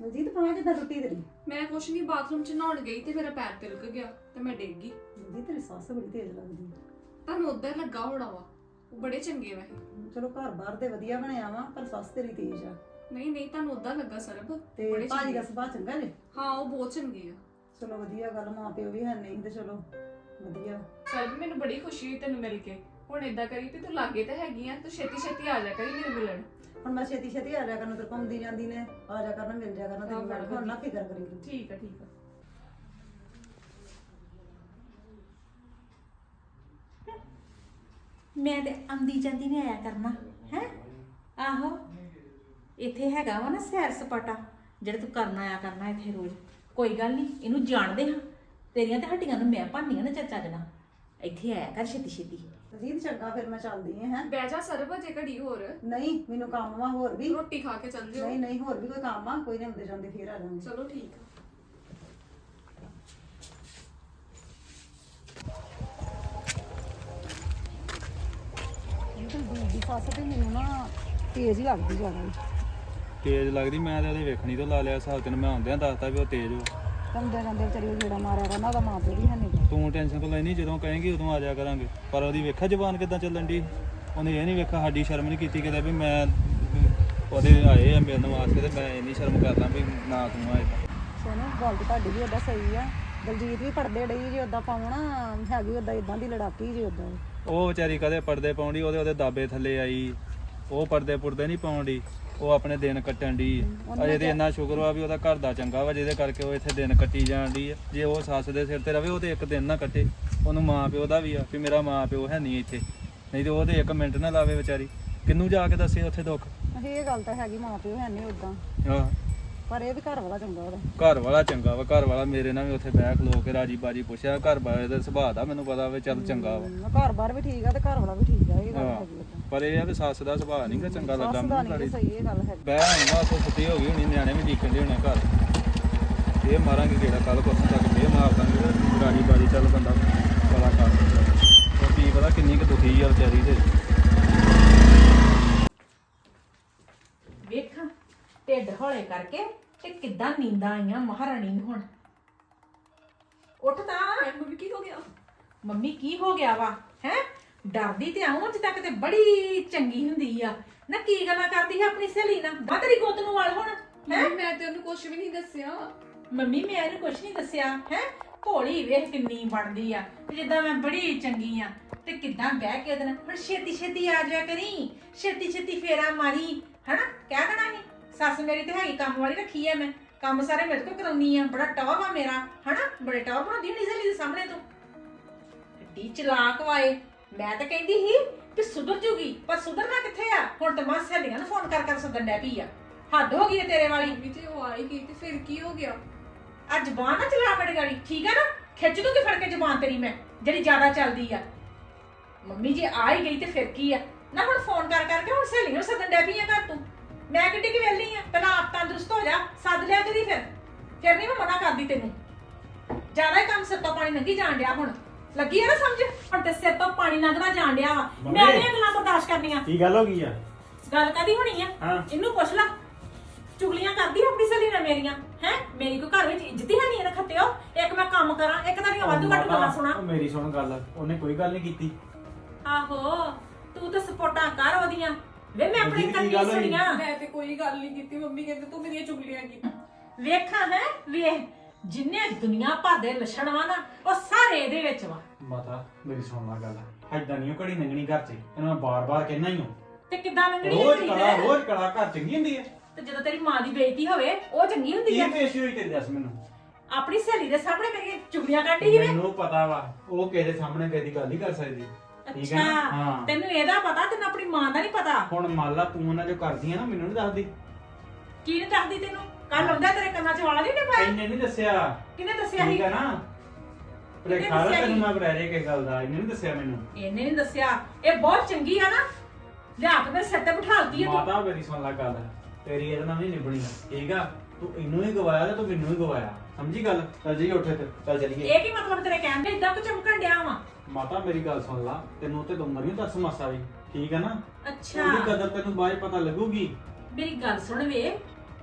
ਮਨਜੀਤ ਪਾ ਕਿੱਦਾਂ ਟੁੱਟੀ ਤੇਰੀ? ਮੈਂ ਕੁਛ ਨਹੀਂ ਬਾਥਰੂਮ ਚ ਨਹਾਉਣ ਗਈ ਤੇ ਮੇਰਾ ਪੈਰ ਤਿਲਕ ਗਿਆ ਤੇ ਮੈਂ ਡਿੱਗ ਗਈ। ਮਨਜੀਤ ਤੇਰੀ ਸੱਸ ਬੜੀ ਤੇਜ਼ ਲੱਗਦੀ ਤੁਹਾਨੂੰ ਉਦਾਂ ਹੀ ਲੱਗਾ ਹੋਣਾ ਵਾ ਉਹ ਬੜੇ ਚੰਗੇ ਵੈਸੇ। ਚਲੋ ਘਰ ਬਾਹਰ ਤੇ ਵਧੀਆ ਬਣਿਆ ਵਾ ਪਰ ਸੱਸ ਤੇਰੀ ਤੇਜ਼ ਆ। ਨਹੀਂ ਨਹੀਂ ਤੁਹਾਨੂੰ ਉਦਾਂ ਲੱਗਾ ਸਰਬ ਤੇ ਬੜੇ ਭਾਜੀ ਚੰਗੇ ਦਾ ਸੁਭਾਅ ਚੰਗਾ ਨੇ ਹਾਂ ਉਹ ਬਹੁਤ ਚੰਗੇ ਆ। ਚਲੋ ਵਧੀਆ ਗੱਲ ਮਾਂ ਪਿਓ ਵੀ ਹੈ ਨਹੀਂ ਤੇ ਚਲੋ ਵਧੀਆ। ਸਰਬ ਮੈਨੂੰ ਬੜੀ ਖੁਸ਼ੀ ਹੋਈ ਤੈਨੂੰ ਮਿਲ ਕੇ। ਹੁਣ ਏਦਾਂ ਕਰੀ ਵੀ ਤੂੰ ਲਾਗੇ ਤਾਂ ਹੈਗੀ ਆ ਤੂੰ ਛੇਤੀ ਛੇਤੀ ਆ ਜਾ ਕਰੀ ਮੇਰੇ ਮਿਲਣ। ਹੁਣ ਮੈਂ ਛੇਤੀ ਛੇਤੀ ਆ ਜਾ ਕਰਨ ਤੇ ਘੁੰਮਦੀ ਜਾਂਦੀ ਨੇ ਆ ਜਾ ਕਰਨਾ ਮਿਲ ਜਾ ਕਰਨਾ ਹਾਂ, ਤੇ ਬੜਾ ਹੁਣ ਨਾ ਫਿਕਰ ਕਰੀ ਤੂੰ। ਠੀਕ ਆ ਠੀਕ ਆ। ਮੈਂ ਤੇ ਆਂਦੀ ਜਾਂਦੀ ਨੇ ਆਇਆ ਕਰਨਾ ਹੈ? ਆਹੋ ਇੱਥੇ ਹੈਗਾ ਵਾ ਨਾ ਸੈਰ ਸਪਾਟਾ ਜਿਹੜਾ ਤੂੰ ਕਰਨ ਆਇਆ ਕਰਨਾ ਇੱਥੇ ਰੋਜ਼। ਕੋਈ ਗੱਲ ਨਹੀਂ ਇਹਨੂੰ ਜਾਣਦੇ ਹਾਂ। ਤੇਰੀਆਂ ਤੇ ਹੱਡੀਆਂ ਨੂੰ ਮੈਂ ਭਾਨੀਆਂ ਨਾ ਚਾਚਾ ਜਣਾ ਇੱਥੇ ਆਇਆ ਕਰ ਛੇਤੀ ਛੇਤੀ। ਮਨਜੀਤ ਚੰਗਾ ਫਿਰ ਮੈਂ ਚੱਲਦੀ ਹਾਂ ਹੈਂ। ਬਹਿ ਜਾ ਘੜੀ ਹੋਰ। ਨਹੀਂ ਮੈਨੂੰ ਕੰਮ ਵਾ ਹੋਰ ਵੀ। ਰੋਟੀ ਖਾ ਕੇ ਚੱਲ ਜਿਓ। ਨਹੀਂ ਨਹੀਂ ਹੋਰ ਵੀ ਕੋਈ ਕੰਮ ਆ ਕੋਈ ਨਹੀਂ ਹੁੰਦੇ ਜਾਂਦੇ ਫੇਰ ਆ ਜਾਵਾਂਗੇ। ਚਲੋ ਠੀਕ ਆ। ਤਾਂ ਦੀ ਸੱਸ ਤੇ ਮੈਨੂੰ ਨਾ ਤੇਜ਼ ਹੀ ਲੱਗਦੀ ਜ਼ਿਆਦਾ। ਤੇਜ਼ ਲੱਗਦੀ ਮੈਂ ਤਾਂ ਉਹਦੀ ਵੇਖਣੀ ਤੋਂ ਲਾ ਲਿਆ ਹਿਸਾਬ ਤੈਨੂੰ ਮੈਂ ਆਉਂਦਿਆਂ ਦੱਸਤਾ ਵੀ ਉਹ ਤੇਜ਼ ਹੋ ਕੰਦੇ ਕੰਦੇ ਵਿਚਾਰੀ ਉਹ ਜਿਹੜਾ ਮਾਰਿਆ ਕਰਨਾ ਉਹਦਾ ਮਾਂ ਪਿਓ ਵੀ ਹੈ ਨਹੀਂ ਤੂੰ ਟੈਨਸ਼ਨ ਤੋਂ ਲੈਣੀ ਜਦੋਂ ਕਹੇਂਗੀ ਉਦੋਂ ਆ ਜਾਇਆ ਕਰਾਂਗੇ। ਪਰ ਉਹਦੀ ਵੇਖਾ ਜ਼ਬਾਨ ਕਿਦਾਂ ਚੱਲਣ ਦੀ ਉਹਨੇ ਇਹ ਨਹੀਂ ਵੇਖਾ ਸਾਡੀ ਸ਼ਰਮ ਨਹੀਂ ਕੀਤੀ ਕਿਤੇ ਵੀ ਮੈਂ ਉਹਦੇ ਆਏ ਆ ਮਿਲਣ ਵਾਸਤੇ ਤੇ ਮੈਂ ਇੰਨੀ ਸ਼ਰਮ ਕਰਦਾ ਵੀ ਨਾ ਤੂੰ ਆਏ ਸੋਨੂੰ ਗੱਲ ਤਾਂ ਤੁਹਾਡੀ ਵੀ ਓਦਾਂ ਸਹੀ ਆ। ਦਲਜੀਤ ਵੀ ਪੜਦੇ ਡਈ ਜੇ ਓਦਾਂ ਪਾਉਣਾ ਹੈਗੀ ਓਦਾਂ ਇਦਾਂ ਦੀ ਲੜਾਕੀ ਜੇ ਓਦਾਂ। ਉਹ ਵਿਚਾਰੀ ਕਦੇ ਪਰਦੇ ਪਾਉਂਦੀ ਉਹਦੇ ਉਹਦੇ ਦਾਬੇ ਥੱਲੇ ਆਈ। ਉਹ ਪਰਦੇ ਪੁਰਦੇ ਨਹੀਂ ਪਾਉਂਦੀ ਉਹ ਆਪਣੇ ਦਿਨ ਕੱਟਣ ਦੀ ਅਜੇ ਤੇ ਇੰਨਾ ਸ਼ੁਕਰ ਵਾ ਵੀ ਉਹਦਾ ਘਰ ਦਾ ਚੰਗਾ ਵਾ ਜਿਹਦੇ ਕਰਕੇ ਉਹ ਇੱਥੇ ਦਿਨ ਕੱਟੀ ਜਾਣ ਦੀ ਆ। ਜੇ ਉਹ ਸੱਸ ਦੇ ਸਿਰ ਤੇ ਰਵੇ ਉਹ ਤੇ ਇੱਕ ਦਿਨ ਨਾ ਕੱਟੇ। ਉਹਨੂੰ ਮਾਂ ਪਿਓ ਦਾ ਵੀ ਆ ਵੀ ਮੇਰਾ ਮਾਂ ਪਿਓ ਹੈ ਨਹੀਂ ਇੱਥੇ। ਨਹੀਂ ਤੇ ਉਹ ਤੇ ਇੱਕ ਮਿੰਟ ਨਾ ਲਾਵੇ ਵਿਚਾਰੀ। ਕਿੰਨੂੰ ਜਾ ਕੇ ਦੱਸੇ ਉੱਥੇ ਦੁੱਖ? ਇਹ ਗੱਲ ਤਾਂ ਹੈਗੀ ਮਾਂ ਪਿਓ ਹੈ ਨਹੀਂ ਓਦਾਂ। ਹਾਂ। ਪਰ ਇਹ ਵੀ ਘਰ ਵਾਲਾ ਚੰਗਾ ਉਹਦਾ। ਘਰ ਵਾਲਾ ਚੰਗਾ ਵਾ ਘਰ ਵਾਲਾ ਮੇਰੇ ਨਾਲ ਵੀ ਉੱਥੇ ਬਹਿ ਖਲੋ ਕੇ ਰਾਜੀ ਬਾਜੀ ਪੁੱਛਿਆ ਘਰ ਬਾਰੇ ਦਾ ਸੁਭਾਅ ਦਾ ਮੈਨੂੰ ਪਤਾ ਵੇ ਚੱਲ ਚੰਗਾ ਵਾ। ਹਮ, ਘਰ ਬਾਰ ਵੀ ਠੀਕ ਆ ਤੇ ਘਰ ਵਾਲਾ ਵੀ ਠੀਕ ਆ ਇਹ ਗੱਲ ਹਾਂ। ਹੈਗੀ ਪਰ ਇਹ ਆ ਵੀ ਸੱਸ ਦਾ ਸੁਭਾਅ ਨਹੀਂ ਗਾ ਚੰਗਾ ਲੱਗਾ ਸੱਸ ਦਾ ਮੈਨੂੰ ਨਹੀਂ ਸਹੀ ਇਹ ਗੱਲ ਹੈਗੀ। ਬਹਿ ਹੁੰਦਾ ਸੋ ਹੋ ਗਈ ਹੋਣੀ ਨਿਆਣੇ ਵੀ ਡੀਕਣ ਦੇ ਹੋਣੇ ਘਰ। ਇਹ ਮਾਰਾਂਗੇ ਕਿਹੜਾ ਕੱਲ ਪਰਸੋਂ ਤੱਕ ਇਹ ਮਾਰ ਦਾਂਗੇ ਤੇ ਗਾੜੀ ਬਾਜੀ ਚੱਲ ਬੰਦਾ ਬੜਾ ਕਰ। ਉਹ ਕੀ ਪਤਾ ਕਿੰਨੀ ਕੁ ਦੁਖੀ ਆ ਵਿਚਾਰੀ ਤੇ ਵੇਖਾਂ ਢਿੱਡ ਹੌਲੇ ਕਰਕੇ ਤੇ ਕਿੱਦਾਂ ਨੀਂਦਾਂ ਆਈਆਂ ਮਹਾਰਾਣੀ ਨੂੰ ਹੁਣ? ਉੱਠ ਤਾਂ। ਮੰਮੀ ਕੀ ਹੋ ਗਿਆ? ਮੰਮੀ ਕੀ ਹੋ ਗਿਆ ਵਾ? ਹੈ? ਡਰਦੀ ਤੇ ਆਉਂ ਅੱਜ ਤੱਕ ਤੇ ਬੜੀ ਚੰਗੀ ਹੁੰਦੀ ਆ। ਨਾ ਕੀ ਗੱਲਾਂ ਕਰਦੀ ਹੈ ਆਪਣੀ ਸਹੇਲੀ ਨਾਲ? ਬਾ ਤੇਰੀ ਗੁੱਤ ਨੂੰ ਵਾਲ ਹੁਣ ਹੈ? ਮੰਮੀ ਮੈਂ ਤੇ ਉਹਨੂੰ ਕੁਝ ਵੀ ਨਹੀਂ ਦੱਸਿਆ। ਮੰਮੀ ਮੈਂ ਇਹਨੂੰ ਕੁਝ ਨਹੀਂ ਦੱਸਿਆ ਹੈ? ਭੋਲੀ ਵੇਖ ਕਿੰਨੀ ਬਣਦੀ ਆ। ਤੇ ਜਿੱਦਾਂ ਮੈਂ ਬੜੀ ਚੰਗੀ ਆ। ਤੇ ਕਿੱਦਾਂ ਬਹਿ ਕੇ ਉਹਦੇ ਨਾਲ ਹੁਣ ਛੇਤੀ ਛੇਤੀ ਆ ਜਾ ਕਰੀ। ਛੇਤੀ ਛੇਤੀ ਫੇਰਾ ਮਾਰੀ ਹਨਾ? ਕਹਿ ਦੇਣਾ ਸੀ। ਸੱਸ ਮੇਰੀ ਤੇ ਹੈਗੀ ਕੰਮ ਵਾਲੀ ਰੱਖੀ ਆ ਮੈਂ। ਕੰਮ ਸਾਰੇ ਮੇਰੇ ਤੋਂ ਕਰਾਉਣੀ ਆ ਬੜਾ ਟੌਪ ਆ ਮੇਰਾ ਹਨਾ? ਬੜੇ ਟੌਪ ਬਣਾਉਂਦੀ ਹੁੰਦੀ ਸਹੇਲੀ ਦੇ ਸਾਹਮਣੇ ਤੂੰ। ਕਿੱਡੀ ਚਲਾਕ ਵਾਏ ਮੈਂ ਤਾਂ ਕਹਿੰਦੀ ਸੀ ਕਿ ਸੁਧਰ ਜੂਗੀ ਪਰ ਸੁਧਰਨਾ ਕਿੱਥੇ ਆ? ਹੁਣ ਤਾਂ ਮਾਂ ਸਹੇਲੀਆਂ ਨੂੰ ਫੋਨ ਕਰ ਕਰ ਸੱਦਣ ਡੈ ਪਈ ਆ। ਹੱਦ ਹੋ ਗਈ ਹੈ ਤੇਰੇ ਵਾਲੀ। ਮੰਮੀ ਤੇ ਉਹ ਆਈ ਗਈ ਤੇ ਫਿਰ ਕੀ ਹੋ ਗਿਆ? ਆ ਜ਼ਬਾਨ ਨਾ ਚਲਾ ਬੜੀ ਗਾੜੀ ਠੀਕ ਹੈ ਨਾ? ਖਿੱਚ ਦੂੰਗੀ ਫੜ ਕੇ ਜ਼ਬਾਨ ਤੇਰੀ ਮੈਂ ਜਿਹੜੀ ਜ਼ਿਆਦਾ ਚੱਲਦੀ ਆ। ਮੰਮੀ ਜੇ ਆ ਹੀ ਗਈ ਤੇ ਫਿਰ ਕੀ ਆ? ਨਾ ਹੁਣ ਫੋਨ ਕਰ ਕਰਕੇ ਹੁਣ ਸਹੇਲੀਆਂ ਨੂੰ ਸੱਦਣ ਡੈ ਪਈ ਆ ਘਰ ਤੂੰ। ਜਾ ਸੱਦ ਲਿਆ ਕਰੀ ਫਿਰ? ਫਿਰ ਨਹੀਂ ਮੈਂ ਮਨਾ ਕਰਦੀ ਤੈਨੂੰ। ਜ਼ਿਆਦਾ ਹੀ ਕੰਮ ਸਿਰ ਤੋਂ ਪਾਣੀ ਲੰਘੀ ਜਾਣ ਡਿਆ ਹੁਣ। ਲੱਗੀ ਆ ਨਾ ਸਮਝ? ਹੁਣ ਤੇ ਸਿਰ ਤੋਂ ਪਾਣੀ ਲੰਘਣਾ ਜਾਣ ਡਿਆ ਵਾ। ਮੈਂ ਨਹੀਂ ਗੱਲਾਂ ਬਰਦਾਸ਼ਤ ਕਰਨੀਆਂ। ਕੀ ਗੱਲ ਹੋ ਗਈ ਆ? ਗੱਲ ਕਾਦੀ ਹੋਣੀ ਆ? ਹਾਂ। ਇਹਨੂੰ ਪੁੱਛ ਲੈ। ਚੁਗਲੀਆਂ ਕਰਦੀ ਆ ਆਪਣੀ ਸਹੇਲੀ ਨਾਲ ਮੇਰੀਆਂ? ਹੈ? ਮੇਰੀ ਕੋ ਘਰ ਵਿੱਚ ਇੱਜ਼ਤ ਹੀ ਹੈ ਨਹੀਂ ਇਹਨਾਂ ਖੱਤਿਓ ਇੱਕ ਮੈਂ ਕੰਮ ਕਰਾਂ ਇੱਕ ਤਾਂ ਨਹੀਂ ਵਾਧੂ ਘੱਟ ਗੱਲਾਂ ਸੁਣਾ। ਉਹ ਮੇਰੀ ਸੁਣ ਗੱਲ। ਉਹਨੇ ਕੋਈ ਗੱਲ ਨਹੀਂ ਕੀਤੀ। ਆਹੋ ਤੂੰ ਤਾਂ ਸਪੋਰਟਾਂ ਕਰ ਉਹਦੀਆਂ। ਵੇ ਮੈਂ ਆਪਣੀ ਮਨਜੀਤ, ਕੀ ਕੰਨੀ ਗੱਲ ਹੋਈ? ਸੁਣੀਆਂ। ਮੈਂ ਤੇ ਕੋਈ ਗੱਲ ਨਹੀਂ ਕੀਤੀ ਮੰਮੀ ਕਹਿੰਦੇ ਤੂੰ ਮੇਰੀਆਂ ਚੁਗਲੀਆਂ ਕੀਤੀ ਵੇਖਾਂ ਹੈ ਵੇਖ ਜਿੰਨੇ ਦੁਨੀਆ ਭਰ ਦੇ ਲੱਛਣ ਵਾ ਨਾ ਉਹ ਸਾਰੇ ਇਹਦੇ ਵਿੱਚ ਵਾ। ਮਾਤਾ ਮੇਰੀ ਸੁਣ ਲੈ ਗੱਲ। ਐਦਾਂ ਨਹੀਂ ਘੜੀ ਲੰਗਣੀ ਘਰ 'ਚ ਇਹਨੂੰ ਮੈਂ ਬਾਰ-ਬਾਰ ਕਹਿਣਾ ਹੀ ਹਾਂ ਤੇ ਕਿੱਦਾਂ ਲੰਗਣੀ ਰੋਜ਼ ਕਲਾ ਹੈ? ਰੋਜ਼ ਕਲਾ ਘਰ ਚੰਗੀ ਹੁੰਦੀ ਹੈ। ਤੇ ਜਦੋਂ ਤੇਰੀ ਮਾਂ ਦੀ ਬੇਇੱਜ਼ਤੀ ਹੋਵੇ ਉਹ ਚੰਗੀ ਹੁੰਦੀ ਕੀ ਹੈ? ਪੇਸ਼ੀ ਹੋਈ ਤੇਰੀ ਦੱਸ ਮੈਨੂੰ? ਆਪਣੀ ਸਹੇਲੀ ਦੇ ਸਾਹਮਣੇ ਮੇਰੀਆਂ ਚੁਗਲੀਆਂ ਕੱਢੀ ਸੀ ਵੇ ਮੈਨੂੰ ਪਤਾ ਵਾ ਉਹ ਕਿਸੇ ਦੇ ਸਾਹਮਣੇ ਕਦੀ ਗੱਲ ਨਹੀਂ ਕਰ ਸਕਦੀ। ਠੀਕ ਹੈ ਨਾ? ਅੱਛਾ ਹਾਂ। ਤੈਨੂੰ ਇਹਦਾ ਪਤਾ ਤੈਨੂੰ ਆਪਣੀ ਮਾਂ ਦਾ ਨਹੀਂ ਪਤਾ? ਹੁਣ ਮੰਨ ਲਾ ਤੂੰ ਉਹਨਾਂ ਜੋ ਕਰਦੀ ਆ ਨਾ ਮੈਨੂੰ ਨਹੀਂ ਦੱਸਦੀ। ਕੀ ਨਹੀਂ ਦੱਸਦੀ ਤੈਨੂੰ? ਕੱਲ ਆਉਂਦਾ ਤੇਰੇ ਕੰਨਾਂ 'ਚ ਵਾਲਾ ਨਹੀਂ ਨਾ ਪਾਇਆ? ਇਹਨੇ ਨਹੀਂ ਦੱਸਿਆ। ਕਿਹਨੇ ਦੱਸਿਆ ਸੀ? ਠੀਕ ਹੈ ਨਾ? ਪਰ ਕਿਹਨੇ ਖਾਲਾ ਦੱਸਿਆ ਤੈਨੂੰ ਸੀ? ਮੈਂ ਬਰੇਰੇ ਕਿਸ ਗੱਲ ਦਾ ਇਹਨੇ ਨਹੀਂ ਦੱਸਿਆ ਮੈਨੂੰ। ਇਹਨੇ ਨਹੀਂ ਦੱਸਿਆ। ਇਹ ਬਹੁਤ ਚੰਗੀ ਆ ਨਾ। ਲਿਆ ਕੇ ਮੇਰੇ ਸਿਰ ਤੇ ਬਿਠਾਲਦੀ ਹੈ ਤੂੰ। ਮਾਤਾ ਮੇਰੀ ਸੁਣ ਲੈ ਗੱਲ। ਤੇਰੀ ਇਹਦੇ ਨਾਲ ਨਹੀਂ ਨਿਭਣੀ। ਠੀਕ ਆ? ਤੂੰ ਇਹਨੂੰ ਹੀ ਗਵਾਇਆ ਤੇ ਤੂੰ ਮੈਨੂੰ ਹੀ ਗਵਾਇਆ। ਸਮਝੀ ਗੱਲ? ਚੱਲ ਜੀ ਉੱਠ ਇੱਥੇ ਚੱਲ ਚਲੀਏ। ਇਹ ਕੀ ਮਤਲਬ ਤੇਰੇ ਕਹਿਣ ਦੇ? ਇਦਾਂ ਕਿ ਚਮਕਣ ਡਿਆ ਵਾ? ਮਾਤਾ ਮੇਰੀ ਗੱਲ ਸੁਣ ਲਾ। ਤੈਨੂੰ ਤੇ ਉਮਰ ਨਹੀਂ ਦੱਸ ਮਾਸਾ ਵੀ। ਠੀਕ ਆ ਨਾ? ਅੱਛਾ। ਉਹਦੀ ਕਦਰ ਤੈਨੂੰ ਬਾਅਦ 'ਚ ਪਤਾ ਲੱਗੂਗੀ। ਮੇਰੀ ਗੱਲ ਸੁਣ ਵੇ।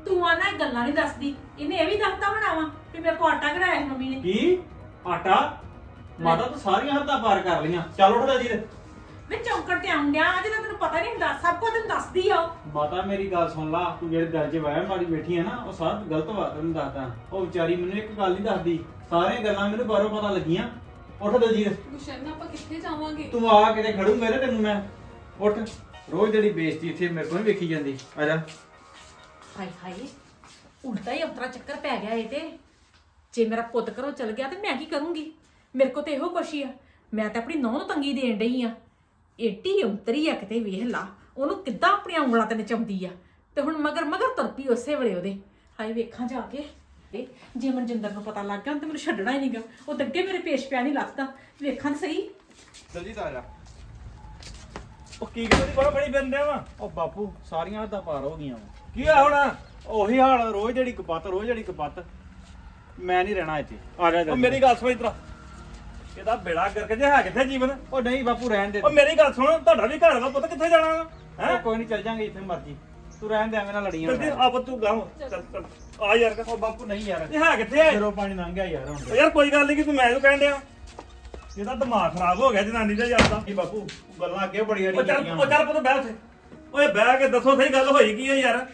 ਤੂੰ ਆ ਨਾ ਗੱਲਾਂ ਨਹੀਂ ਦੱਸਦੀ। ਇਹਨੇ ਇਹ ਵੀ ਦੱਸਤਾ ਬਣਾਵਾ ਵੀ ਮੇਰੇ ਕੋ ਆਟਾ ਕਢਾਇਆ ਸੀ ਮੰਮੀ ਨੇ। ਕੀ? ਆਟਾ? ਮਾਤਾ ਤੂੰ ਸਾਰੀਆਂ ਹੱਦਾਂ ਪਾਰ ਕਰ ਲਈਆਂ। ਚੱਲ ਉੱਠ ਦਲਜੀਤ ਮੈਂ ਚੌਂਕੜ ਤੇ ਆਉਂ ਗਿਆ ਅੱਜ ਤੈਨੂੰ ਪਤਾ ਨਹੀਂ ਹੁੰਦਾ ਸਭ ਕੁਝ ਤੈਨੂੰ ਦੱਸਦੀ ਆ ਉਹ। ਮਾਤਾ ਮੇਰੀ ਗੱਲ ਸੁਣ ਲਾ ਤੂੰ ਜਿਹੜੇ ਦਿਲ 'ਚ ਵਹਿਮ ਵਾਲੀ ਬੈਠੀ ਹੈ ਨਾ ਉਹ ਸਭ ਗਲਤ ਵਾ ਤੈਨੂੰ ਦੱਸਦਾ। ਉਹ ਵਿਚਾਰੀ ਮੈਨੂੰ ਇੱਕ ਗੱਲ ਨਹੀਂ ਦੱਸਦੀ। ਸਾਰੀਆਂ ਗੱਲਾਂ ਮੈਨੂੰ ਬਾਹਰੋਂ ਪਤਾ ਲੱਗੀਆਂ। ਉੱਠ ਦਲਜੀਤ। ਗੁਸ਼ਨ ਆਪਾਂ ਕਿੱਥੇ ਜਾਵਾਂਗੇ? ਤੂੰ ਆ ਕਿਤੇ ਖੜੂੰਗਾ ਨਾ ਤੈਨੂੰ ਮੈਂ। ਉੱਠ। ਰੋਜ਼ ਜਿਹੜੀ ਬੇਇੱਜ਼ਤੀ ਇੱਥੇ ਮੇਰੇ ਕੋਲ ਨਹੀਂ ਵੇਖੀ ਜਾਂਦੀ। ਆ ਜਾ। ਹਾਏ ਹਾਏ ਉਲਟਾ ਹੀ ਉਤਰਾ ਚੱਕਰ ਪੈ ਗਿਆ ਇਹ ਤੇ। ਜੇ ਮੇਰਾ ਪੁੱਤ ਘਰੋਂ ਚਲ ਗਿਆ ਤੇ ਮੈਂ ਕੀ ਕਰੂੰਗੀ? ਮੇਰੇ ਕੋ ਤੇ ਇਹੋ ਕੁਛ ਹੀ ਆ। ਮੈਂ ਤਾਂ ਆਪਣੀ ਨੌਂ ਨੂੰ ਤੰਗੀ ਦੇਣ ਡਈ ਆ। ਏਟੀ ਉਤਰੀ ਆ ਕਿਤੇ ਵੇਖ ਲਾ ਉਹਨੂੰ ਕਿੱਦਾਂ ਆਪਣੀਆਂ ਉਂਗਲਾਂ ਤੇ ਨਚਾਉਂਦੀ ਆ। ਤੇ ਹੁਣ ਮਗਰ ਮਗਰ ਤੁਰ ਪਈ ਉਸੇ ਵੇਲੇ ਉਹਦੇ। ਹਾਏ ਵੇਖਾਂ ਜਾ ਕੇ। ਇਹ ਜੇ ਮਨਜਿੰਦਰ ਨੂੰ ਪਤਾ ਲੱਗ ਗਿਆ ਤਾਂ ਮੈਨੂੰ ਛੱਡਣਾ ਹੀ ਨਹੀਂਗਾ ਉਹ ਤਾਂ ਅੱਗੇ ਮੇਰੇ ਪੇਸ਼ ਪਿਆ ਨਹੀਂ ਲੱਗਦਾ ਵੇਖਾਂ ਤਾਂ ਸਹੀ। ਦਲਜੀਤ ਆ ਜਾ। ਉਹ ਕੀ ਗੱਲ ਦੀ ਬੜਾ ਬੜੀ ਬੰਦੇ ਵਾ। ਉਹ ਬਾਪੂ ਸਾਰੀਆਂ ਹੱਦਾਂ ਪਾਰ ਹੋ ਗਈਆਂ ਵਾ। ਕੀ ਆ ਹੁਣ? ਉਹੀ ਹਾਲ ਰੋਜ਼ ਜਿਹੜੀ ਕਪੱਤ ਰੋਜ਼ ਜਿਹੜੀ ਕਪੱਤ। ਮੈਂ ਨਹੀਂ ਰਹਿਣਾ ਇੱਥੇ। ਆ ਜਾ ਉਹ ਮੇਰੀ ਗੱਲ ਸੁਣ ਇਤਰਾ ਇਹਦਾ ਬੇੜਾ ਕਰਕੇ ਜੇ ਹੈ ਕਿੱਥੇ ਜੀਵਨ? ਉਹ ਨਹੀਂ ਬਾਪੂ ਰਹਿਣ ਦੇ ਉਹ ਮੇਰੀ ਗੱਲ ਸੁਣ ਤੁਹਾਡਾ ਵੀ ਘਰ ਵਾ ਪੁੱਤ ਕਿੱਥੇ ਜਾਣਾ ਹੈ? ਉਹ ਕੋਈ ਨਹੀਂ ਚੱਲ ਜਾਂਗੇ ਇੱਥੇ ਮਰਜ਼ੀ। ਤੂੰ ਰਹਿਣ ਦੇ ਐਵੇਂ ਨਾਲ ਲੜੀਆਂ ਜਲਦੀ ਆਪ ਤੂੰ ਗਾਉਂ ਚੱਲ ਚੱਲ। ਆ ਯਾਰ। ਉਹ ਬਾਪੂ ਨਹੀਂ ਯਾਰ। ਇਹ ਹੈ ਕਿੱਥੇ ਹੈ ਸਿਰੋਂ ਪਾਣੀ ਲੰਘ ਗਿਆ ਯਾਰ ਹੁਣ ਯਾਰ ਕੋਈ ਗੱਲ ਨਹੀਂ ਕਿ ਤੂੰ ਮੈਂ ਇਹਨੂੰ ਕਹਿਣ ਡਿਆ? ਇਹਦਾ ਦਿਮਾਗ ਖਰਾਬ ਹੋ ਗਿਆ ਜਨਾਨੀ ਦਾ ਯਾਰ ਦਾ। ਇਹ ਬਾਪੂ ਗੱਲਾਂ ਅੱਗੇ ਬੜੀਆਂ ਉਹ ਚੱਲ ਉਹ ਚੱਲ ਪੁੱਤ ਬਹਿ ਉੱਥੇ। ਓਏ ਬਹਿ ਕੇ ਦੱਸੋ ਸਹੀ ਗੱਲ ਹੋਈ ਕੀ ਹੈ ਯਾਰ।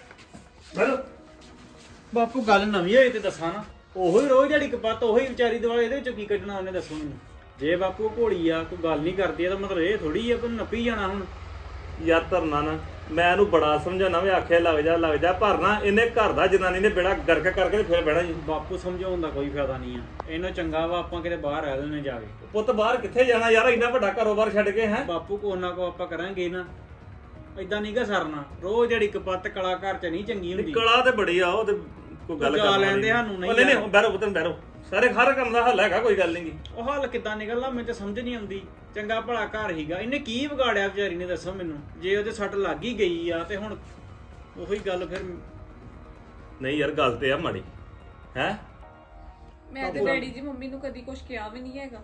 ਬਾਪੂ ਗੱਲ ਨਵੀਂ ਹੋਈ ਤੇ ਦੱਸਾਂ ਨਾ। ਉਹੀ ਰੋਜ਼ ਜਿਹੜੀ ਕਪੱਤ ਉਹੀ ਵਿਚਾਰੀ ਦੁਆਲੇ ਇਹਦੇ ਵਿੱਚੋਂ ਕੀ ਕੱਢਣਾ ਉਹਨੇ ਦੱਸੋ ਮੈਨੂੰ? ਜੇ ਬਾਪੂ ਘੋੜੀ ਆ ਕੋਈ ਗੱਲ ਨਹੀਂ ਕਰਦੀ ਇਹਦਾ ਮਤਲਬ ਇਹ ਥੋੜੀ ਆ ਕਿ ਉਹਨੂੰ ਨੱਪੀ ਜਾਣਾ ਹੁਣ। ਯਾਰ ਧਰਨਾ ਨਾ ਮੈਂ ਇਹਨੂੰ ਬੜਾ ਸਮਝਾਉਣਾ ਵੀ ਆਖਿਆ ਲੱਗ ਜਾ ਲੱਗ ਜਾ ਪਰ ਨਾ ਇਹਨੇ ਘਰ ਦਾ ਜਨਾਨੀ ਨੇ ਬੇੜਾ ਗਰਕ ਕਰਕੇ ਤੇ ਫਿਰ ਬਹਿਣਾ ਜੀ ਬਾਪੂ ਸਮਝਾਉਣ ਦਾ ਕੋਈ ਫਾਇਦਾ ਨਹੀਂ ਆ। ਇਹਨੂੰ ਚੰਗਾ ਵਾ ਆਪਾਂ ਕਿਤੇ ਬਾਹਰ ਰਹਿ ਲੈਣੇ ਜਾ ਕੇ। ਪੁੱਤ ਬਾਹਰ ਕਿੱਥੇ ਜਾਣਾ ਯਾਰ ਇੰਨਾ ਵੱਡਾ ਕਾਰੋਬਾਰ ਛੱਡ ਕੇ ਹੈ? ਬਾਪੂ ਕੋ ਨਾ ਕੋ ਆਪਾਂ ਕਰਾਂਗੇ ਨਾ। ਇਦਾਂ ਨਹੀਂਗਾ ਸਰਨਾ। ਰੋਜ਼ ਜਿਹੜੀ ਕਪੱਤ ਕਲਾਕਾਰ ਚ ਨਹੀਂ ਚੰਗੀ ਹੁੰਦੀ। ਕਲਾ ਤੇ ਬੜੀ ਆ ਉਹ ਤੇ ਕੋਈ ਗੱਲ ਜਾ ਕਰਨ ਲੈਂਦੇ ਸਾਨੂੰ ਨਹੀਂ ਨਹੀਂ ਨਹੀਂ। ਬੈਰੋ ਪੁੱਤਨ ਬੈਰੋ ਸਾਰੇ ਹਰ ਕੰਮ ਦਾ ਹੱਲ ਹੈਗਾ ਕੋਈ ਗੱਲ ਨਹੀਂ ਉਹ ਹਾਲ ਕਿੱਦਾਂ ਨਿਕਲਣਾ ਮੈਨੂੰ ਤਾਂ ਸਮਝ ਨਹੀਂ ਆਉਂਦੀ। ਚੰਗਾ ਭਲਾ ਘਰ ਹੀਗਾ। ਇਹਨੇ ਕੀ ਵਿਗਾੜਿਆ ਵਿਚਾਰੀ ਨੇ ਦੱਸੋ ਮੈਨੂੰ। ਜੇ ਉਹਦੇ ਸੱਟ ਲੱਗ ਹੀ ਗਈ ਆ ਤੇ ਹੁਣ ਉਹੀ ਗੱਲ ਫਿਰ ਨਹੀਂ ਯਾਰ ਗੱਲ ਤੇ ਆ ਮਾੜੀ। ਹੈ? ਮੈਂ ਤੇ ਡੈਡੀ ਜੀ ਮੰਮੀ ਨੂੰ ਕਦੀ ਕੁਝ ਕਿਹਾ ਵੀ ਨਹੀਂ ਹੈਗਾ।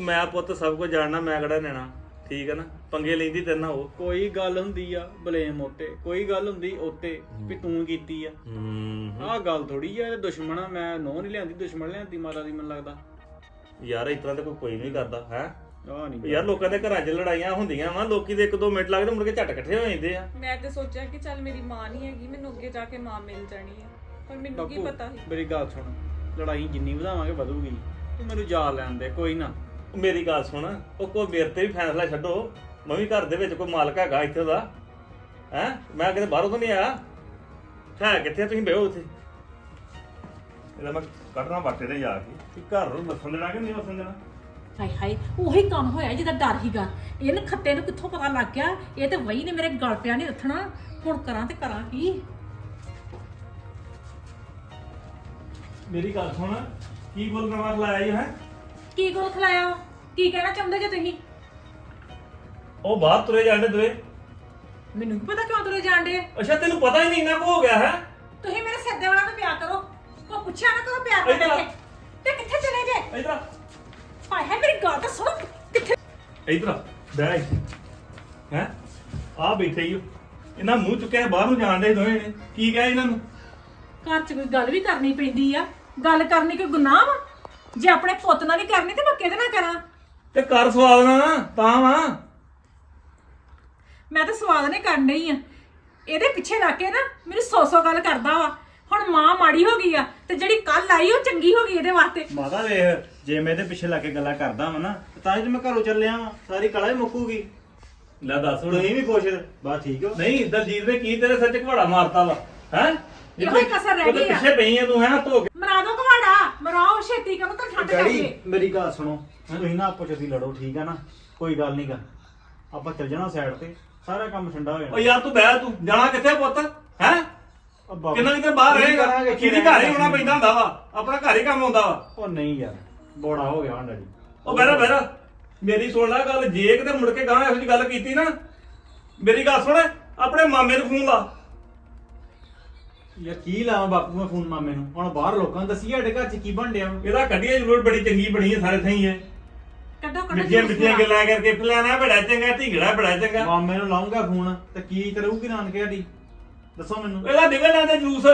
ਮੈਂ ਪੁੱਤ ਸਭ ਕੁਝ ਜਾਣਨਾ ਮੈਂ ਕਿਹੜਾ ਲੈਣਾ। ਠੀਕ ਹੈ ਨਾ? ਪੰਗੇ ਲੈਂਦੀ ਤੇਰੇ ਨਾਲ ਉਹ ਕੋਈ ਗੱਲ ਹੁੰਦੀ ਆ ਬਲੇਮ ਉੱਤੇ ਕੋਈ ਗੱਲ ਹੁੰਦੀ ਉੱਤੇ ਵੀ ਤੂੰ ਕੀਤੀ ਆ। ਹੂੰ। ਆਹ ਗੱਲ ਥੋੜੀ ਆ ਇਹ ਦੁਸ਼ਮਣ ਆ ਮੈਂ ਨੋ ਨਹੀਂ ਲਿਆਂਦੀ ਦੁਸ਼ਮਣ ਲਿਆਂਦੀ ਮਾਤਾ ਦੀ ਮੈਨੂੰ ਲੱਗਦਾ। ਯਾਰ ਇਸ ਤਰ੍ਹਾਂ ਤੇ ਕੋਈ ਕੋਈ ਨਹੀਂ ਕਰਦਾ ਹੈ? ਆਹ ਨਹੀਂ ਯਾਰ ਲੋਕਾਂ ਦੇ ਘਰਾਂ 'ਚ ਲੜਾਈਆਂ ਹੁੰਦੀਆਂ ਵਾ ਲੋਕੀ ਦੇ 1-2 ਮਿੰਟ ਲੱਗਦੇ ਮੁੜ ਕੇ ਝਟ ਇਕੱਠੇ ਹੋ ਜਾਂਦੇ ਆ। ਮੈਂ ਤੇ ਸੋਚਿਆ ਕਿ ਚੱਲ ਮੇਰੀ ਮਾਂ ਨਹੀਂ ਹੈਗੀ ਮੈਨੂੰ ਅੱਗੇ ਜਾ ਕੇ ਮਾਂ ਮਿਲ ਜਾਣੀ ਹੈ ਪਰ ਮੈਨੂੰ ਕੀ ਬਾਪੂ ਪਤਾ ਸੀ? ਮੇਰੀ ਗੱਲ ਸੁਣ ਲੜਾਈ ਜਿੰਨੀ ਵਧਾਵਾਂਗੇ ਵਧੂਗੀ। ਤੂੰ ਮੈਨੂੰ ਜਾ ਲੈਣ ਦੇ ਕੋਈ ਨਾ। ਮੇਰੀ ਗੱਲ ਸੁਣ ਉਹ ਕੋਈ ਮੇਰੇ ਤੇ ਵੀ ਫੈਸਲਾ ਛੱਡੋ। ਮੈਂ ਵੀ ਘਰ ਦੇ ਵਿੱਚ ਕੋਈ ਮਾਲਕ ਹੈਗਾ ਇੱਥੇ ਦਾ ਹੈ? ਮੈਂ ਕਿਤੇ ਬਾਹਰੋਂ ਤਾਂ ਨਹੀਂ ਆਇਆ। ਹੈ ਕਿੱਥੇ ਤੁਸੀਂ ਬਹਿਓ ਉੱਥੇ। ਇਹਦਾ ਮੈਂ ਕੱਢਣਾ ਬਾਟੇ ਤੇ ਜਾ ਕੇ। ਕਿ ਘਰ ਨੂੰ ਵਸਣ ਦੇਣਾ ਕਿ ਨਹੀਂ ਵਸਣ ਦੇਣਾ? ਹਾਏ ਹਾਏ ਉਹੀ ਕੰਮ ਹੋਇਆ ਜਿਹਦਾ ਡਰ ਹੀਗਾ ਇਹਨੂੰ ਖੱਤੇ ਨੂੰ ਕਿੱਥੋਂ ਪਤਾ ਲੱਗ ਗਿਆ? ਇਹ ਤੇ ਵਈ ਨੇ ਮੇਰੇ ਗਲ ਪਿਆ ਨਹੀਂ ਰੱਖਣਾ। ਹੁਣ ਕਰਾਂ ਤੇ ਕਰਾਂ ਕੀ? ਮੇਰੀ ਗੱਲ ਸੁਣ ਕੀ ਬੋਲ ਨਵਾਂ ਲਾਇਆ ਜੀ ਹੈ? ਕੀ ਗੋਲ ਖਲਾਇਆ ਕੀ ਕਹਿਣਾ ਚਾਹੁੰਦੇ ਜੇ ਤੁਸੀਂ? ਉਹ ਬਾਹਰ ਤੁਰੇ ਜਾਂਦੇ ਦੋਏ। ਮੈਨੂੰ ਕੀ ਪਤਾ ਕਿਉਂ ਤੁਰੇ ਜਾਂਦੇ ਅੱਛਾ ਤੈਨੂੰ ਪਤਾ ਹੀ ਨਹੀਂ ਇੰਨਾ ਕੁ ਹੋ ਗਿਆ ਹੈ। ਤੁਸੀਂ ਮੇਰੇ ਸਿਰ ਦੇ ਵਾਲਾ ਨੂੰ ਪਿਆਰ ਕਰੋ। ਕੋ ਪੁੱਛਿਆ ਨਾ ਕਰੋ ਪਿਆਰ ਇੱਧਰ ਆ। ਕਰਕੇ ਤੇ ਕਿੱਥੇ ਚਲੇ ਜੇ ਇਧਰ ਹਾਏ ਹਾਏ ਮੇਰੀ ਗੱਲ ਤਾਂ ਸੁਣੋ। ਕਿੱਥੇ ਇਧਰ ਬੈ ਹੈ? ਆ ਬੈਠੇ ਹੀ ਹੋ ਇਹਨਾਂ ਮੂੰਹ ਚੁੱਕਿਆ ਬਾਹਰ ਨੂੰ ਜਾਣਦੇ ਦੋਏ ਨੇ ਕੀ ਕਹਿ ਇਹਨਾਂ ਨੂੰ? ਘਰ 'ਚ ਕੋਈ ਗੱਲ ਵੀ ਕਰਨੀ ਪੈਂਦੀ ਆ? ਗੱਲ ਕਰਨੀ ਕੋਈ ਗੁਨਾਹ ਵਾ? ਜੇ ਆਪਣੇ ਪੁੱਤ ਨਾਲ ਨਹੀਂ ਕਰਨੀ ਤੇ ਮੈਂ ਕਿਹਦੇ ਨਾਲ ਕਰਾਂ? ਤੇ ਕਰ ਸਵਾਦ ਨਾ ਨਾ ਤਾਂ ਵਾ। ਮੈਂ ਤਾਂ ਸਵਾਦ ਨੇ ਕਰਨ ਡਈ ਆ। ਇਹਦੇ ਪਿੱਛੇ ਲੱਗ ਕੇ ਨਾ ਮੈਨੂੰ ਸੌ ਸੌ ਗੱਲ ਕਰਦਾ ਵਾ। ਹੁਣ ਮਾਂ ਮਾੜੀ ਹੋ ਗਈ ਆ ਤੇ ਜਿਹੜੀ ਕੱਲ ਆਈ ਉਹ ਚੰਗੀ ਹੋ ਗਈ ਇਹਦੇ ਵਾਸਤੇ। ਮਾਤਾ ਵੇਖ ਜੇ ਮੈਂ ਇਹਦੇ ਪਿੱਛੇ ਲੱਗ ਕੇ ਗੱਲਾਂ ਕਰਦਾ ਵਾਂ ਨਾ ਤੇ ਤਾਂ ਹੀ ਤੇ ਮੈਂ ਘਰੋਂ ਚੱਲਿਆ ਵਾਂ। ਸਾਰੀ ਕਲਾ ਹੀ ਮੁੱਕੂਗੀ। ਲੈ ਦੱਸ ਹੁਣ। ਤੁਸੀਂ ਵੀ ਖੁਸ਼ ਬਸ ਠੀਕ ਹੋ ਨਹੀਂ ਦਲਜੀਤ ਨੇ ਕੀ ਤੇਰੇ ਸੱਚ ਘਵਾੜਾ ਮਾਰਤਾ ਵਾ? ਹੈ? ਇਹੋ ਹੀ ਕਸਰ ਰਹਿ ਗਈ ਆ। ਪਿੱਛੇ ਪਈ ਆ ਤੂੰ ਹੈ ਧੋ ਕੇ। ਮਰਾਓ ਛੇਤੀ ਕਰੋ ਤਾਂ ਠੰਡ ਡੈਡੀ ਕਰਕੇ। ਮੇਰੀ ਗੱਲ ਸੁਣੋ। ਤੁਸੀਂ ਨਾ ਆਪੋ ਚ ਲੜੋ ਠੀਕ ਆ ਨਾ? ਕੋਈ ਗੱਲ ਨਹੀਂ ਗਾ। ਆਪਾਂ ਚੱਲ ਜਾਣਾ ਸਾਈਡ ਤੇ। ਸਾਰਾ ਕੰਮ ਠੰਡਾ ਹੋ ਓ ਜਾਣਾ ਯਾਰ ਤੂੰ ਬਹਿ ਤੂੰ ਜਾਣਾ ਕਿੱਥੇ ਪੁੱਤ? ਹੈ? ਉਹ ਬਾਬਾ- ਕਿੰਨਾ ਕਿਤੇ ਬਾਹਰ ਕੀ ਰਹੇਗਾ? ਕਰਾਂਗੇ, ਕੀ ਕਿਹਦੀ ਘਰ ਹੀ ਹੋਣਾ ਪੈਂਦਾ ਹੁੰਦਾ ਵਾ? ਆਪਣਾ ਘਰ ਹੀ ਕੰਮ ਆਉਂਦਾ ਵਾ। ਉਹ ਨਹੀਂ ਯਾਰ ਬੋੜਾ ਹੋ ਗਿਆ ਹੁਣ ਡੈਡੀ। ਉਹ ਬਹਿਰਾ ਬਹਿਰਾ ਮੇਰੀ ਸੁਣ ਲੈ ਗੱਲ ਜੇ ਕਿਤੇ ਮੁੜ ਕੇ ਗਾਂ ਇਹੋ ਜਿਹੀ ਗੱਲ ਕੀਤੀ ਨਾ ਮੇਰੀ ਗੱਲ ਸੁਣ ਆਪਣੇ ਮਾਮੇ ਨੂੰ ਫੋਨ ਲਾ। ਯਾਰ ਕੀ ਲਾਵਾਂ ਬਾਪੂ ਮੈਂ ਫੋਨ ਮਾਮੇ ਨੂੰ? ਹੁਣ ਬਾਹਰ ਲੋਕਾਂ ਨੂੰ ਦੱਸੀ ਸਾਡੇ ਘਰ ਚ ਕੀ ਬਣ ਡਿਆ ਵਾ। ਇਹਦਾ ਕੱਢੀਏ ਜ਼ਰੂਰ ਬੜੀ ਚੰਗੀ ਬਣੀ ਹੈ ਸਾਰੇ ਥਈ ਹੈ ਕੱਢੋ ਕੱਢੋ ਮਿੱਠੀਆਂ ਜੂਸ ਮਿੱਠੀਆਂ। ਗੱਲਾਂ ਕਰਕੇ ਫਲਾਣਾ ਬੜਾ ਚੰਗਾ ਢੀਂਗੜਾ ਬੜਾ ਚੰਗਾ। ਮਾਮੇ ਨੂੰ ਲਾਉਂਗਾ ਫੋਨ ਤੇ ਕੀ ਤੇ ਰਹੂਗੀ ਨਾਨਕੇ ਸਾਡੀ? ਦੱਸੋ ਮੈਨੂੰ। ਇਹਦਾ ਨਿਕਲ ਜਾਂਦਾ ਜੂਸ।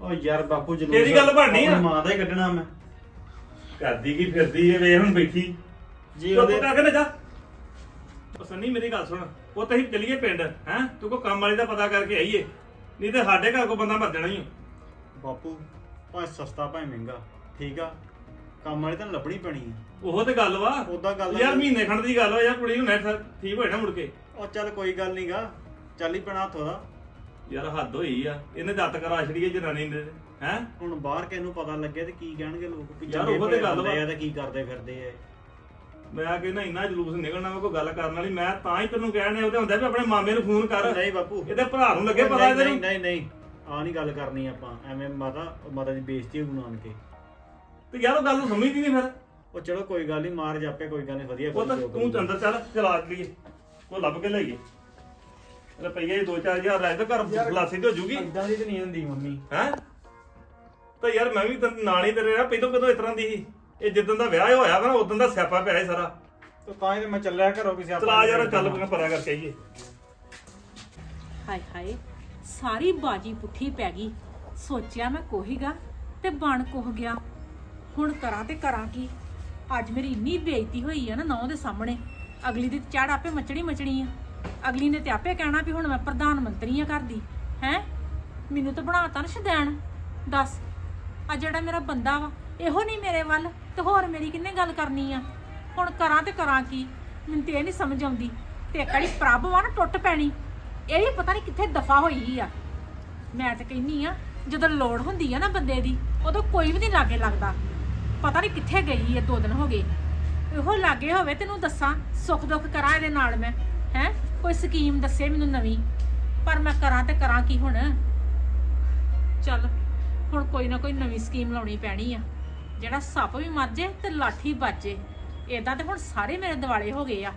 ਓ ਯਾਰ ਬਾਪੂ ਜਲੂਸ ਤੇਰੀ ਗੱਲ ਬਣਨੀ ਆ। ਆਪਣੀ ਮਾਂ ਦਾ ਹੀ ਕੱਢਣਾ ਮੈਂ। ਕਰਦੀ ਕੀ ਫਿਰਦੀ ਏ ਵੇ ਹੁਣ ਬੈਠੀ। ਜੀ ਚੁੱਪ ਉਹਦੇ ਕਰਕੇ ਨਾ ਜਾ। ਉਹ ਸੰਨੀ ਮੇਰੀ ਗੱਲ ਸੁਣ। ਉਹ ਤਾਂ ਅਸੀਂ ਚਲੀਏ ਪਿੰਡ ਹੈ? ਤੂੰ ਕੋ ਕੰਮ ਵਾਲੀ ਦਾ ਪਤਾ ਕਰਕੇ ਆਈਏ। ਨਹੀਂ ਤੇ ਸਾਡੇ ਘਰ ਕੋ ਬੰਦਾ ਮਰ ਜਾਣਾ ਹੀ ਆ। ਬਾਪੂ ਭਾਵੇਂ ਸਸਤਾ ਭਾਵੇਂ ਮਹਿੰਗਾ ਠੀਕ ਆ? ਕੰਮ ਵਾਲੀ ਤਾਂ ਲੱਭਣੀ ਪੈਣੀ ਆ। ਉਹੋ ਤੇ ਗੱਲ ਵਾ। ਉਦਾਂ ਗੱਲ ਯਾਰ ਮਹੀਨੇ ਖੰਡ ਦੀ ਗੱਲ ਵਾ ਯਾਰ ਕੁੜੀ ਨੂੰ ਨੈਟ ਠੀਕ ਹੋਏ ਨਾ ਮੁੜ ਕੇ। ਉਹ ਚੱਲ ਕੋਈ ਗੱਲ ਨਹੀਂਗਾ ਚੱਲ ਹੀ ਪੈਣਾ ਹੱਥੋਂ ਦਾ। ਯਾਰ ਹੱਦ ਹੋਈ ਆ। ਇਹਨੇ ਦੱਤ ਕਰਾ ਛੜੀਏ ਜਨਾਨੀ ਦੇ ਹੈ? ਹੁਣ ਬਾਹਰ ਕਿਸ ਨੂੰ ਪਤਾ ਲੱਗੇ ਤੇ ਕੀ ਕਹਿਣਗੇ ਲੋਕ? ਵੀ ਯਾਰ ਚੰਗੇ ਉਹ ਤੇ ਭਲੇ ਗੱਲ ਵਾ। ਬੰਦੇ ਆ ਤੇ ਕੀ ਕਰਦੇ ਫਿਰਦੇ ਆ ਮੈਂ ਕਹਿੰਦਾ ਇੰਨਾ ਜਲੂਸ ਨਿਕਲਣਾ ਵਾ ਕੋਈ ਗੱਲ ਕਰਨ ਵਾਲੀ। ਮੈਂ ਤਾਂ ਹੀ ਤੈਨੂੰ ਕਹਿਣੇ ਉਹਦੇ ਹੁੰਦਾ ਵੀ ਆਪਣੇ ਮਾਮੇ ਨੂੰ ਫੋਨ ਕਰ। ਨਹੀਂ ਬਾਪੂ। ਇਹਦੇ ਭਰਾ ਨੂੰ ਲੱਗੇ ਪਤਾ ਨਹੀਂ ਇਹਦੇ ਨਹੀਂ ਨੂੰ ਨਹੀਂ ਨਹੀਂ। ਆ ਨਹੀਂ ਗੱਲ ਕਰਨੀ ਆਪਾਂ। ਐਵੇਂ ਮਾਤਾ ਮਾਤਾ ਦੀ ਬੇਇੱਜ਼ਤੀ ਹੋਊ ਕੇ ਤੇ ਯਾਰ ਉਹ ਗੱਲ ਨੂੰ ਸਮਝਦੀ ਨਹੀਂ ਫਿਰ। ਉਹ ਚਲੋ ਕੋਈ ਗੱਲ ਨਹੀਂ ਮਾਰ ਜਾਪੇ ਕੋਈ ਗੱਲ ਨਹੀਂ ਵਧੀਆ ਉਹ ਤਾਂ ਤੂੰ ਕਰੂਗਾ। ਅੰਦਰ ਚੱਲ ਚਲਾ ਲਈਏ ਉਹ ਲੱਭ ਕੇ ਲਈਏ। ਰੁਪਈਆ 2-4000 ਲੈ ਤੇ ਘਰ ਖਲਾਸੀ ਤੇ ਹੋ ਜੂਗੀ। ਏਦਾਂ ਦੀ ਤੇ ਨਹੀਂ ਹੁੰਦੀ ਮੰਮੀ। ਹੈ? ਤਾਂ ਯਾਰ ਮੈਂ ਵੀ ਤਾਂ ਨਾਲ ਹੀ ਤੇਰੇ ਨਾਲ ਪਹਿਲਾਂ ਕਦੋਂ ਇਸ ਤਰ੍ਹਾਂ ਦੀ ਸੀ? ਇਹ ਜਿੱਦਾਂ ਦਾ ਵਿਆਹ ਹੋਇਆ ਵਾ ਨਾ ਉਦੋਂ ਦਾ ਸਿਆਪਾ ਪਿਆ ਸੀ ਸਾਰਾ। ਤੇ ਤਾਂ ਹੀ ਤੇ ਮੈਂ ਚੱਲਿਆ ਘਰੋਂ ਕਿਸੇ ਆਪਾਂ ਚਲਾ ਯਾਰ ਚੱਲ ਮੈਂ ਪਰਾਂ ਕਰਕੇ ਆਈਏ। ਹਾਏ ਹਾਏ ਸਾਰੀ ਬਾਜੀ ਪੁੱਠੀ ਪੈ ਗਈ। ਸੋਚਿਆ ਮੈਂ ਕੋਹੀਗਾ ਤੇ ਬਣ ਕੋਹ ਗਿਆ। ਹੁਣ ਕਰਾਂ ਤੇ ਕਰਾਂ ਕੀ? ਅੱਜ ਮੇਰੀ ਇੰਨੀ ਬੇਇੱਜ਼ਤੀ ਹੋਈ ਆ ਨਾ ਨੌ ਦੇ ਸਾਹਮਣੇ। ਅਗਲੀ ਦੀ ਚੜ ਆਪੇ ਮਚੜੀ ਮਚਣੀ ਆ। ਅਗਲੀ ਨੇ ਤੇ ਆਪੇ ਕਹਿਣਾ ਵੀ ਹੁਣ ਮੈਂ ਪ੍ਰਧਾਨ ਮੰਤਰੀ ਆ ਕਰਦੀ ਹੈ? ਮੈਨੂੰ ਤਾਂ ਬਣਾਤਾ ਨਾ ਸ਼ਦੈਣ। ਦੱਸ ਆ ਜਿਹੜਾ ਮੇਰਾ ਬੰਦਾ ਵਾ ਇਹੋ ਨਹੀਂ ਮੇਰੇ ਵੱਲ ਤੇ ਹੋਰ ਮੇਰੀ ਕਿੰਨੇ ਗੱਲ ਕਰਨੀ ਆ? ਹੁਣ ਕਰਾਂ ਤੇ ਕਰਾਂ ਕੀ? ਮੈਨੂੰ ਤੇ ਇਹ ਨਹੀਂ ਸਮਝ ਆਉਂਦੀ। ਤੇ ਕੜੀ ਪ੍ਰਭ ਵਾ ਨਾ ਟੁੱਟ ਪੈਣੀ। ਇਹ ਵੀ ਪਤਾ ਨਹੀਂ ਕਿੱਥੇ ਦਫਾ ਹੋਈ ਆ। ਮੈਂ ਤਾਂ ਕਹਿੰਨੀ ਆ, ਜਦੋਂ ਲੋੜ ਹੁੰਦੀ ਆ ਨਾ ਬੰਦੇ ਦੀ, ਉਦੋਂ ਕੋਈ ਵੀ ਨਹੀਂ ਲਾਗੇ ਲੱਗਦਾ। ਪਤਾ ਨਹੀਂ ਕਿੱਥੇ ਗਈ ਐ ਦੋ ਦਿਨ ਹੋ ਗਏ। ਇਹੋ ਲਾਗੇ ਹੋਵੇ ਤੈਨੂੰ ਦੱਸਾਂ, ਸੁੱਖ ਦੁੱਖ ਕਰਾਂ ਇਹਦੇ ਨਾਲ ਮੈਂ। ਹੈ? ਕੋਈ ਸਕੀਮ ਦੱਸੇ ਮੈਨੂੰ ਨਵੀਂ। ਪਰ ਮੈਂ ਕਰਾਂ ਤੇ ਕਰਾਂ ਕੀ ਹੁਣ? ਚੱਲ, ਹੁਣ ਕੋਈ ਨਾ ਕੋਈ ਨਵੀਂ ਸਕੀਮ ਲਾਉਣੀ ਪੈਣੀ ਆ। ਜਿਹੜਾ ਸੱਪ ਵੀ ਮਰ ਜੇ ਤੇ ਲਾਠੀ ਬਾਜੇ ਇਦਾਂ ਤੇ ਹੁਣ ਸਾਰੇ ਮੇਰੇ ਦਿਵਾਲੇ ਹੋ ਗਏ ਆ।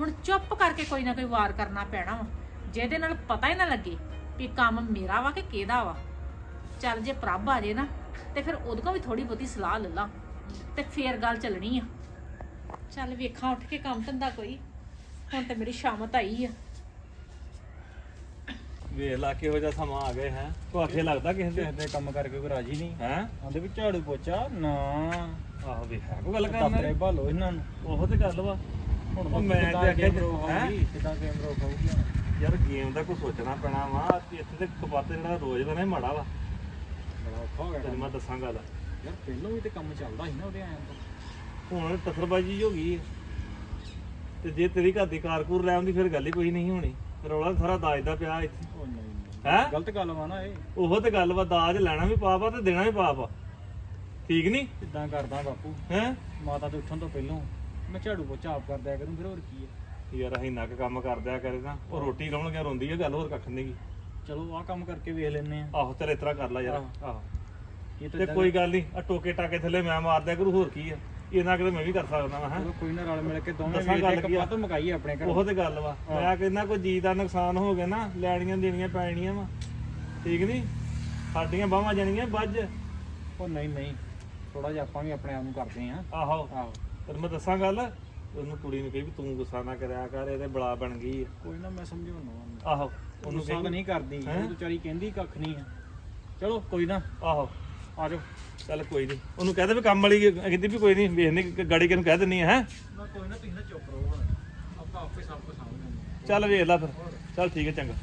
ਹੁਣ ਚੁੱਪ ਕਰਕੇ ਕੋਈ ਨਾ ਕੋਈ ਵਾਰ ਕਰਨਾ ਪੈਣਾ ਵਾ। ਜਿਹਦੇ ਨਾਲ ਪਤਾ ਹੀ ਨਾ ਲੱਗੇ ਵੀ ਕੰਮ ਮੇਰਾ ਵਾ ਕਿ ਕਿਹਦਾ ਵਾ। ਚੱਲ ਜੇ ਪ੍ਰਭ ਆ ਜੇ ਨਾ, ਤੇ ਫਿਰ ਉਹਦੇ ਕੋਲ ਵੀ ਥੋੜੀ ਬਹੁਤੀ ਸਲਾਹ ਲੈ ਲਾਂ ਤੇ ਫੇਰ ਗੱਲ ਚੱਲਣੀ ਆ। ਚੱਲ ਵੇਖਾਂ ਉੱਠ ਕੇ ਕੰਮ ਧੰਦਾ ਕੋਈ। ਹੁਣ ਤੇ ਮੇਰੀ ਸ਼ਾਮਤ ਆਈ ਆ। ਵੇਖ ਲਾ ਕਿਹੋ ਜਿਹਾ ਸਮਾਂ ਆ ਗਏ ਹੈ। ਆਖੇ ਲੱਗਦਾ ਕਿਸੇ ਦੇ? ਕਿਸੇ ਦੇ ਕੰਮ ਕਰਕੇ ਕੋਈ ਰਾਜੀ ਨਹੀਂ। ਹੈ? ਆਂਦੇ ਵੀ ਝਾੜੂ ਪੋਚਾ ਨਾ। ਆਹੋ ਵੇਖ ਹੈ ਕੋਈ ਗੱਲ ਕਰਨ ਤਪਰੇ ਵਾਲੀ। ਭਾਲੋ ਇਹਨਾਂ ਨੂੰ। ਉਹੋ ਤੇ ਗੱਲ ਵਾ। ਹੁਣ ਉਹ ਮੈਂ ਤੇ ਆਖਿਆ ਹੈਂ? ਕਿਦਾਂ ਗੇਮ ਰੋਕ ਆਊਗੀ ਯਾਰ ਗੇਮ ਦਾ ਕੋਈ ਸੋਚਣਾ ਪੈਣਾ ਵਾ। ਕਿ ਇੱਥੇ ਤੇ ਕਪੱਤ ਜਿਹੜਾ ਰੋਜ਼ ਦਾ ਨਾ ਇਹ ਮਾੜਾ ਵਾ। ਬੜਾ ਔਖਾ ਹੋ ਗਿਆ ਤੈਨੂੰ ਮੈਂ ਦੱਸਾਂ ਗੱਲ। ਯਾਰ ਪਹਿਲਾਂ ਵੀ ਤੇ ਕੰਮ ਚੱਲਦਾ ਸੀ ਨਾ ਉਹਦੇ ਆਇਆ ਤੋਂ। ਹੁਣ ਟੱਕਰਬਾਜੀ ਹੋ ਗਈ। ਹੈ। ਤੇ ਜੇ ਤੇਰੀ ਘਰ ਦੀ ਕਾਰਕੂਰ ਲੈ ਆਉਂਦੀ ਫਿਰ ਗੱਲ ਹੀ ਕੋਈ ਨਹੀਂ ਹੋਣੀ। ਰੌਲਾ ਸਾਰਾ ਦਾਜ ਦਾ ਪਿਆ ਇੱਥੇ। ਹੈ? ਗਲਤ ਗੱਲ ਵਾ ਨਾ ਇਹ। ਉਹੋ ਤੇ ਗੱਲ ਵਾ ਦਾਜ ਲੈਣਾ ਵੀ ਪਾਪ ਆ ਤੇ ਦੇਣਾ ਵੀ ਪਾਪ ਆ। ਠੀਕ ਨਹੀਂ ਇਦਾਂ ਕਰਦਾ ਬਾਪੂ? ਹੈ? ਮਾਤਾ ਦੇ ਉੱਠਣ ਤੋਂ ਪਹਿਲਾਂ ਮੈਂ ਝਾੜੂ ਪੋਚਾ ਆਪ ਕਰ ਦਿਆ ਕਰੂੰ ਫਿਰ ਹੋਰ ਕੀ ਹੈ ਯਾਰ ਅਸੀਂ ਨੱਕ ਕੰਮ ਕਰਦਿਆ ਕਰੇ ਨਾ ਉਹ ਰੋਟੀ ਲਾਉਣਗੇ ਰੋਂਦੀ ਹੈ ਗੱਲ ਹੋਰ ਕੱਖ ਨਹੀਂਗੀ ਚਲੋ ਆਹ ਕੰਮ ਕਰਕੇ ਵੇਖ ਲੈਨੇ ਆ। ਆਹੋ ਇਸ ਤਰ੍ਹਾਂ ਕਰ ਲੈ ਯਾਰ। ਆਹੋ। ਤਾਂ ਕੋਈ ਗੱਲ ਨਹੀਂ ਆ ਟੋਕੇ ਟਾਕੇ ਥੱਲੇ ਮੈਂ ਮਾਰਦਿਆ ਕਰੂ ਹੋਰ ਕੀ ਆ? ਇਹਨਾਂ ਕਿਤੇ ਮੈਂ ਵੀ ਕਰ ਸਕਦਾ ਵਾਂ ਹੈ। ਚਲੋ ਕੋਈ ਨਾ ਰਲ ਮਿਲ ਕੇ ਦੋਵੇਂ ਦੱਸਾਂ ਗੱਲ ਕੇ ਕੀ ਆ? ਪੱਤ ਮਕਾਈ ਆਪਣੇ ਘਰ। ਉਹੋ ਤੇ ਗੱਲ ਵਾ। ਮੈਂ ਕਹਿੰਦਾ ਕੋਈ ਜੀ ਦਾ ਨੁਕਸਾਨ ਹੋ ਗਿਆ ਨਾ ਲੈਣੀਆਂ ਦੇਣੀਆਂ ਪੈਣੀਆਂ ਵਾ। ਠੀਕ ਨਹੀਂ ਸਾਡੀਆਂ ਬਾਹਾਂ ਜਾਣੀਆਂ ਵੱਜ। ਉਹ ਨਹੀਂ ਨਹੀਂ। ਥੋੜਾ ਜਿਹਾ ਆਪਾਂ ਵੀ ਆਪਣੇ ਆਪ ਨੂੰ ਕਰਦੇ ਆ। ਆਹੋ। ਆਹੋ। ਤੈਨੂੰ ਮੈਂ ਦੱਸਾਂ ਗੱਲ? ਉਹਨੂੰ ਕੁੜੀ ਨੂੰ ਕਹੀ ਵੀ ਤੂੰ ਗੁੱਸਾ ਨਾ ਕਰਿਆ ਕਰ ਇਹਦੇ ਬਲਾ ਬਣ ਗਈ ਆ। ਕੋਈ ਨਾ ਮੈਂ ਸਮਝਾਉਣਾ ਆਹੋ। ਉਹਨੂੰ ਉਹਨੂੰ ਕਹੀ ਨਹੀਂ ਕਰਦੀ ਹੈਂ? ਉਹ ਵਿਚਾਰੀ ਕਹਿੰਦੀ ਕੱਖ ਨਹੀਂ ਆ। ਚਲੋ ਕੋਈ ਨਾ। ਆਹੋ। ਆ ਜਾਓ। ਚੱਲ ਕੋਈ ਨਹੀਂ ਉਹਨੂੰ ਕਹਿ ਦੇ ਵੀ ਕੰਮ ਵਾਲੀ ਕਹਿੰਦੀ ਵੀ ਕੋਈ ਨਹੀਂ ਵੇਖਨੇ ਕਿ ਗਾੜੀ ਕਿਨੂੰ ਕਹਿ ਦਿੰਨੀ ਹੈ? ਨਾ ਕੋਈ ਨਾ ਤੁਸੀਂ ਨਾ ਚੁੱਪ ਰਹੋ ਹੁਣ। ਆਪਾਂ ਆਪੇ ਸਭ ਕੁਝ ਸਾਂਭ ਲੈਂਦੇ ਚੱਲ ਵੇਖ ਲੈ ਫਿਰ। ਚੱਲ ਠੀਕ ਹੈ ਚੰਗਾ।